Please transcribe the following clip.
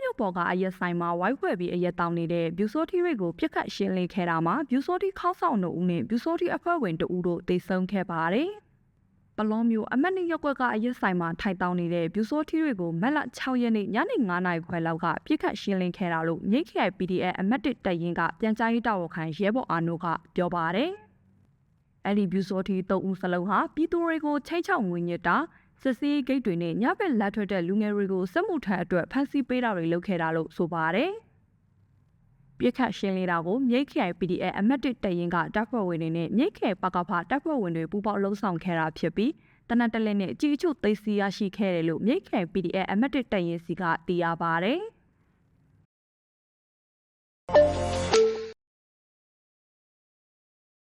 မြို့ပေါ်ကအရက်ဆိုင်မှာဝိုက်ခွဲပြီးအရက်တောင်းနေတဲ့ဗျူဆိုတီတွေကိုပြစ်ခတ်ရှင်းလင်းခဲ့တာမှာဗျူဆိုတီခေါင်းဆောင်တို့ဦးနဲ့ဗျူဆိုတီအဖွဲ့ဝင်တို့ဦးတို့တိတ်ဆုံးခဲ့ပါတယ်။ပလောမျိုးအမတ်နရက်ကွက်ကအရက်ဆိုင်မှာထိုင်တောင်းနေတဲ့ဗျူဆိုတီတွေကိုမက်လ6ရက်နေ့ညနေ9နာရီခွဲလောက်ကပြစ်ခတ်ရှင်းလင်းခဲ့တာလို့မြိတ်ခိုင် PDF အမတ်တစ်တပ်ရင်းကပြန်ကြားရေးတာဝန်ခံရဲဘော်အာနိုကပြောပါတယ်။အဲ့ဒီဗျူဆိုတီ၃ဦးစလုံးဟာပြည်သူတွေကိုချိတ်ချောက်ငွေညစ်တာ စစ်စီးဂိတ်တွေနဲ့ညဘက်လက်ထွက်တဲ့လူငယ်တွေကိုစစ်မှုထမ်းအတွက်ဖမ်းဆီးပေးတာတွေလုပ်ခဲ့တာလို့ဆိုပါတယ်။ပြစ်ခတ်ရှင်းလင်းတာကိုမြိတ်ခိုင် PDF အမတ်တစ်တရင်ကတပ်ဖွဲ့ဝင်တွေနဲ့မြိတ်ခိုင်ပကဖတပ်ဖွဲ့ဝင်တွေပူးပေါင်းလှုံ့ဆော်ခဲ့တာဖြစ်ပြီးတနက်တလက်နဲ့အကြီးအကျသိသိရရှိခဲ့တယ်လို့မြိတ်ခိုင် PDF အမတ်တစ်တရင်စီကသိရပါတယ်။